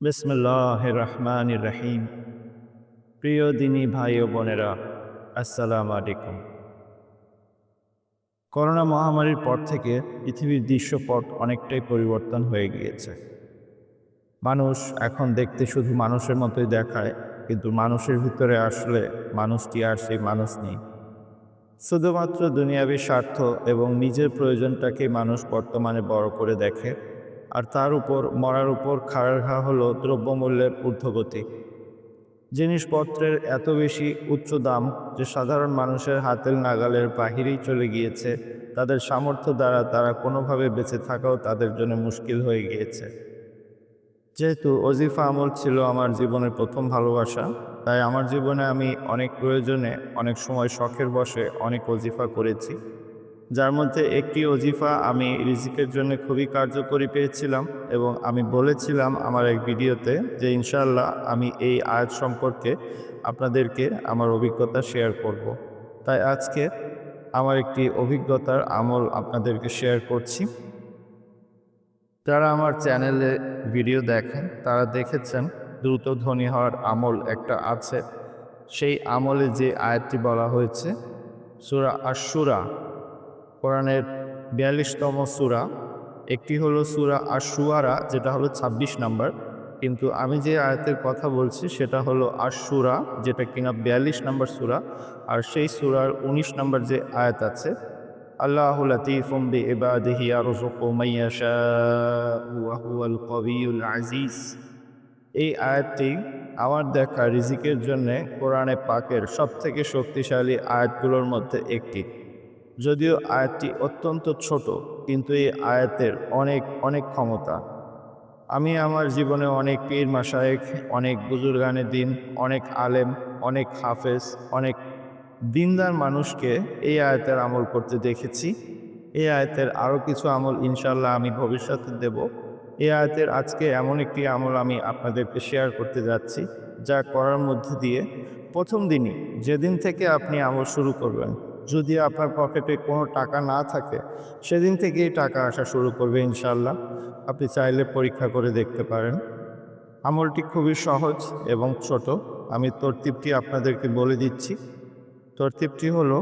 বিসমুল্লাহ রহমান রহিম প্রিয় দিনী ভাই ও বোনেরা, আসসালামু আলাইকুম। করোনা মহামারীর পর থেকে পৃথিবীর দৃশ্যপট অনেকটাই পরিবর্তন হয়ে গিয়েছে। মানুষ এখন দেখতে শুধু মানুষের মতোই দেখায়, কিন্তু মানুষের ভিতরে আসলে মানুষটি আর সেই মানুষ নেই। শুধুমাত্র দুনিয়াবী স্বার্থ এবং নিজের প্রয়োজনটাকে মানুষ বর্তমানে বড় করে দেখে আর তার উপর, মরার উপর খাড়ার ঘা হলো দ্রব্যমূল্যের ঊর্ধ্বগতি। জিনিসপত্রের এত বেশি উচ্চ দাম যে সাধারণ মানুষের হাতের নাগালের বাহিরেই চলে গিয়েছে, তাদের সামর্থ্য দ্বারা তারা কোনোভাবে বেঁচে থাকাও তাদের জন্য মুশকিল হয়ে গিয়েছে। যেহেতু অজিফা আমল ছিল আমার জীবনের প্রথম ভালোবাসা, তাই আমার জীবনে আমি অনেক প্রয়োজনে, অনেক সময় শখের বসে অনেক অজিফা করেছি। যার মধ্যে একটি অজিফা আমি রিজিকের জন্য খুবই কার্যকরী পেয়েছিলাম এবং আমি বলেছিলাম আমার এক ভিডিওতে যে ইনশাল্লাহ আমি এই আয়াত সম্পর্কে আপনাদেরকে আমার অভিজ্ঞতা শেয়ার করব। তাই আজকে আমার একটি অভিজ্ঞতার আমল আপনাদেরকে শেয়ার করছি যারা আমার চ্যানেলে ভিডিও দেখেন, তারা দেখেছেন দ্রুত ধনী হওয়ার আমল একটা আছে সেই আমলে যে আয়াতটি বলা হয়েছে, সুরা আশুরা কোরআনের বিয়াল্লিশতম সুরা। একটি হলো সুরা আশুয়ারা যেটা হলো ২৬ নাম্বার। কিন্তু আমি যে আয়াতের কথা বলছি, সেটা হলো আশুরা যেটা কিনা বিয়াল্লিশ নাম্বার সুরা। আর সেই সুরার ১৯ নাম্বার যে আয়াত আছে, আল্লাহ আজিজ। এই আয়াতটি আমার দেখা রিজিকের জন্যে কোরআনে পাকের সবথেকে শক্তিশালী আয়াতগুলোর মধ্যে একটি। যদিও আয়াতটি অত্যন্ত ছোট, কিন্তু এই আয়াতের অনেক অনেক ক্ষমতা। আমি আমার জীবনে অনেক পীর মাসায়েক অনেক বুজুর্গানের দিন, অনেক আলেম, অনেক হাফেজ, অনেক দিনদার মানুষকে এই আয়াতের আমল করতে দেখেছি। এই আয়াতের আরও কিছু আমল ইনশাল্লাহ আমি ভবিষ্যতে দেব। এই আয়াতের আজকে এমন একটি আমল আমি আপনাদেরকে শেয়ার করতে যাচ্ছি, যা করার মধ্যে দিয়ে প্রথম দিনই, যেদিন থেকে আপনি আমল শুরু করবেন যদি আপনার পকেটে কোনো টাকা না থাকে, সেদিন থেকেই টাকা আসা শুরু করবে ইনশাল্লাহ আপনি চাইলে পরীক্ষা করে দেখতে পারেন। আমলটি খুবই সহজ এবং ছোট। আমি তরতিবটি আপনাদেরকে বলে দিচ্ছি। তরতিবটি হলো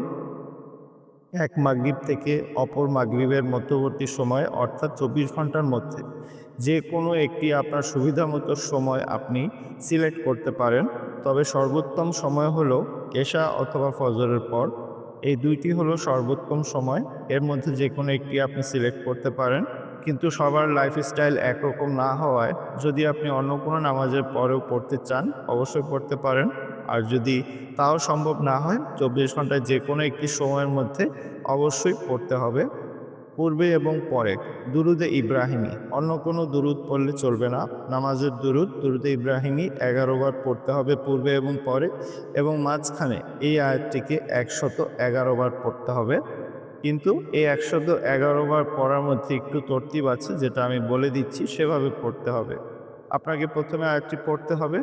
এক মাগরিব থেকে অপর মাগরিবের মধ্যবর্তী সময়, অর্থাৎ চব্বিশ ঘণ্টার মধ্যে। যে কোনো একটি আপনার সুবিধা মতো সময় আপনি সিলেক্ট করতে পারেন। তবে সর্বোত্তম সময় হলো এশা অথবা ফজরের পর। এই দুইটি হলো সর্বোত্তম সময়। এর মধ্যে যে কোনো একটি আপনি সিলেক্ট করতে পারেন। কিন্তু সবার লাইফস্টাইল একরকম না হওয়ায় যদি আপনি অন্য কোনো নামাজের পরেও পড়তে চান, অবশ্যই পড়তে পারেন। আর যদি তাও সম্ভব না হয়, চব্বিশ ঘন্টায় যে কোনো একটি সময়ের মধ্যে অবশ্যই পড়তে হবে। পূর্বে এবং পরে। দুরুদে ইব্রাহিমী। অন্য কোনো দুরুদ পড়লে চলবে না। নামাজের দুরুদ, দুরুদে ইব্রাহিমী এগারো বার পড়তে হবে পূর্বে এবং পরে এবং মাঝখানে এই আয়াতটিকে একশত এগারো বার পড়তে হবে। কিন্তু এই একশত এগারো বার পড়ার মধ্যে একটু তর্তিব আছে, যেটা আমি বলে দিচ্ছি, সেভাবে পড়তে হবে। আপনাকে প্রথমে আয়াতটি পড়তে হবে।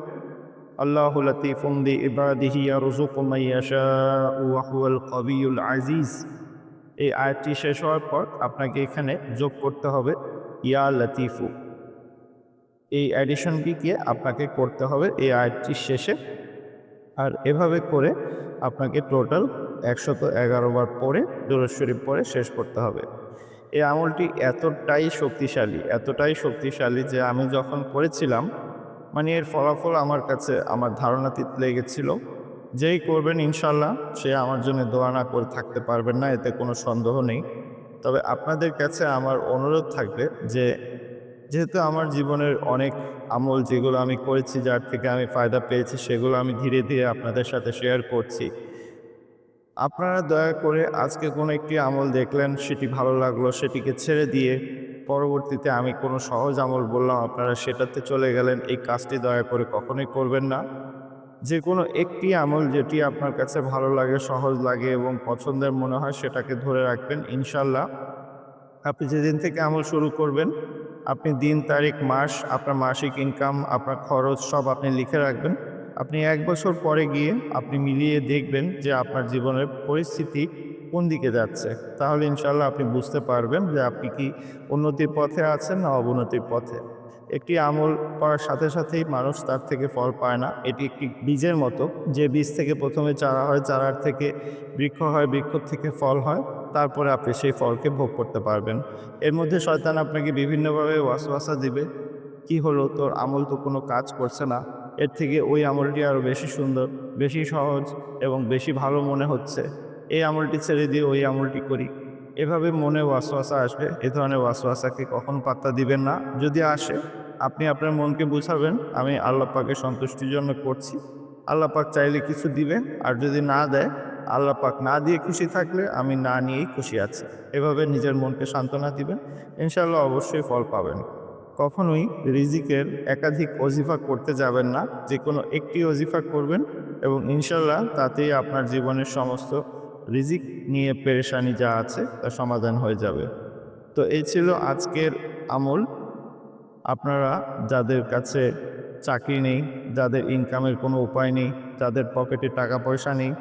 আল্লাহ লতিফুম বি ইবাদিহি ইয়ারযুকু মাইয়াশাউ ওয়া হুয়াল কবিয়ুল আজিজ। এই আয়াতটি শেষ হওয়ার পর আপনাকে এখানে যোগ করতে হবে ইয়া লতিফু। এই অ্যাডিশনটিকে আপনাকে করতে হবে এই আয়াতটির শেষে। আর এভাবে করে আপনাকে টোটাল একশত এগারো বার পরে শরীফ পরে শেষ করতে হবে। এই আমলটি এতটাই শক্তিশালী এতটাই শক্তিশালী যে আমি যখন করেছিলাম মানে এর ফলাফল আমার কাছে, আমার ধারণাতীত লেগেছিল। যেই করবেন ইনশাল্লাহ, সে আমার জন্য দোয়া না করে থাকতে পারবেন না, এতে কোনো সন্দেহ নেই। তবে আপনাদের কাছে আমার অনুরোধ থাকবে যে, যেহেতু আমার জীবনের অনেক আমল যেগুলো আমি করেছি, যার থেকে আমি ফায়দা পেয়েছি, সেগুলো আমি ধীরে ধীরে আপনাদের সাথে শেয়ার করছি। আপনারা দয়া করে আজকে কোনো একটি আমল দেখলেন, সেটি ভালো লাগল, সেটিকে ছেড়ে দিয়ে পরবর্তীতে আমি কোনো সহজ আমল বললাম, আপনারা সেটাতে চলে গেলেন, এই কাজটি দয়া করে কখনোই করবেন না। যে কোনো একটি আমল যেটি আপনার কাছে ভালো লাগে, সহজ লাগে এবং পছন্দের মনে হয় সেটাকে ধরে রাখবেন ইনশাল্লাহ আপনি যেদিন থেকে আমল শুরু করবেন, আপনি দিন, তারিখ, মাস, আপনার মাসিক ইনকাম আপনার খরচ সব আপনি লিখে রাখবেন। আপনি এক বছর পরে গিয়ে আপনি মিলিয়ে দেখবেন যে আপনার জীবনের পরিস্থিতি কোন দিকে যাচ্ছে। তাহলে ইনশাল্লাহ আপনি বুঝতে পারবেন যে আপনি কি উন্নতির পথে আছেন না অবনতির পথে। একটি আমল করার সাথে সাথেই মানুষ তার থেকে ফল পায় না। এটি একটি বীজের মতো। যে বীজ থেকে প্রথমে চারা হয়, চারার থেকে বৃক্ষ হয়, বৃক্ষ থেকে ফল হয়, তারপরে আপনি সেই ফলকে ভোগ করতে পারবেন। এর মধ্যে শয়তান আপনাকে বিভিন্নভাবে ওয়াসওয়াসা দিবে। কি হলো তোর? আমল তো কোনো কাজ করছে না। এর থেকে ওই আমলটি আরও বেশি সুন্দর, বেশি সহজ এবং বেশি ভালো মনে হচ্ছে। এই আমলটি ছেড়ে দিয়ে ওই আমলটি করি। এভাবে মনে ওয়াসওয়াসা আসবে, এ ধরনের ওয়াসওয়াসাকে কখন পাত্তা দিবেন না। যদি আসে, আপনি আপনার মনকে বুঝাবেন, আমি আল্লাহ সন্তুষ্টির জন্য করছি। আল্লাহ পাক চাইলে কিছু দিবেন, আর যদি না দেয়, আল্লাহ পাক না দিয়ে খুশি থাকলে আমি না নিয়েই খুশি আছি। এভাবে নিজের মনকে সান্ত্বনা দিবেন ইনশাল্লাহ অবশ্যই ফল পাবেন। কখনোই রিজিকের একাধিক অজিফা করতে যাবেন না যে কোনো একটি অজিফা করবেন, এবং ইনশাল্লাহ তাতেই আপনার জীবনের সমস্ত রিজিক নিয়ে পেরেশানি যা আছে তা সমাধান হয়ে যাবে। তো এই ছিল আজকের আমল। আপনারা যাদের কাছে চাকরি নেই, যাদের ইনকামের কোনো উপায় নেই, যাদের পকেটে টাকা পয়সা নেই,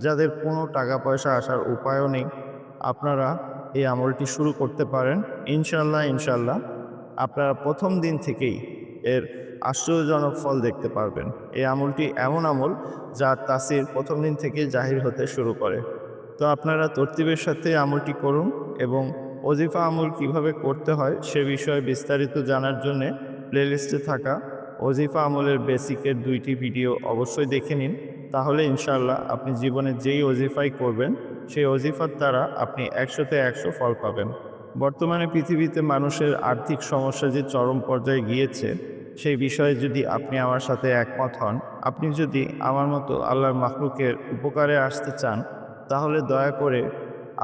যাদের কোনো টাকা পয়সা আসার উপায়ও নেই, আপনারা এই আমলটি শুরু করতে পারেন। ইনশাল্লাহ ইনশাল্লাহ আপনারা প্রথম দিন থেকেই এর আশ্চর্যজনক ফল দেখতে পারবেন। এই আমলটি এমন আমল যা তাসির প্রথম দিন থেকে জাহির হতে শুরু করে। তো আপনারা তরতিবের সাথে আমলটি করুন এবং অজিফা আমল কীভাবে করতে হয় সে বিষয়ে বিস্তারিত জানার জন্যে প্লেলিস্টে থাকা অজিফা আমলের বেসিকের দুইটি ভিডিও অবশ্যই দেখে নিন। তাহলে ইনশাল্লাহ আপনি জীবনে যেই অজিফাই করবেন, সেই অজিফার দ্বারা আপনি একশোতে একশো ফল পাবেন। বর্তমানে পৃথিবীতে মানুষের আর্থিক সমস্যা যে চরম পর্যায়ে গিয়েছে, সেই বিষয়ে যদি আপনি আমার সাথে একমত হন, আপনি যদি আমার মতো আল্লাহর মাহলুকের উপকারে আসতে চান তাহলে দয়া করে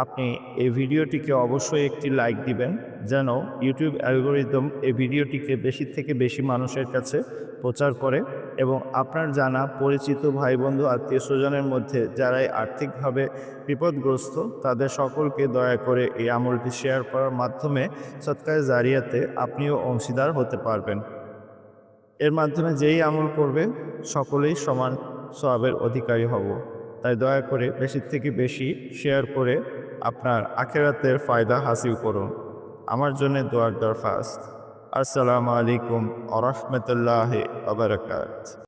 আপনি এই ভিডিওটিকে অবশ্যই একটি লাইক দিবেন, যেন ইউটিউব অ্যালগোরিদম এই ভিডিওটিকে বেশি থেকে বেশি মানুষের কাছে প্রচার করে এবং আপনার জানা পরিচিত ভাই বন্ধু আত্মীয় স্বজনের মধ্যে যারাই আর্থিকভাবে বিপদগ্রস্ত, তাদের সকলকে দয়া করে এই আমলটি শেয়ার করার মাধ্যমে সৎকার জারিয়াতে আপনিও অংশীদার হতে পারবেন। এর মাধ্যমে যেই আমল করবে, সকলেই সমান সবের অধিকারী হব। তাই দয়া করে বেশি থেকে বেশি শেয়ার করে আপনার আখেরাতের ফায়দা হাসিল করুন। আমার জন্য দোয়ার দরখাস্ত। আসসালামু আলাইকুম আ রহমতুল্লাহ আবরকাত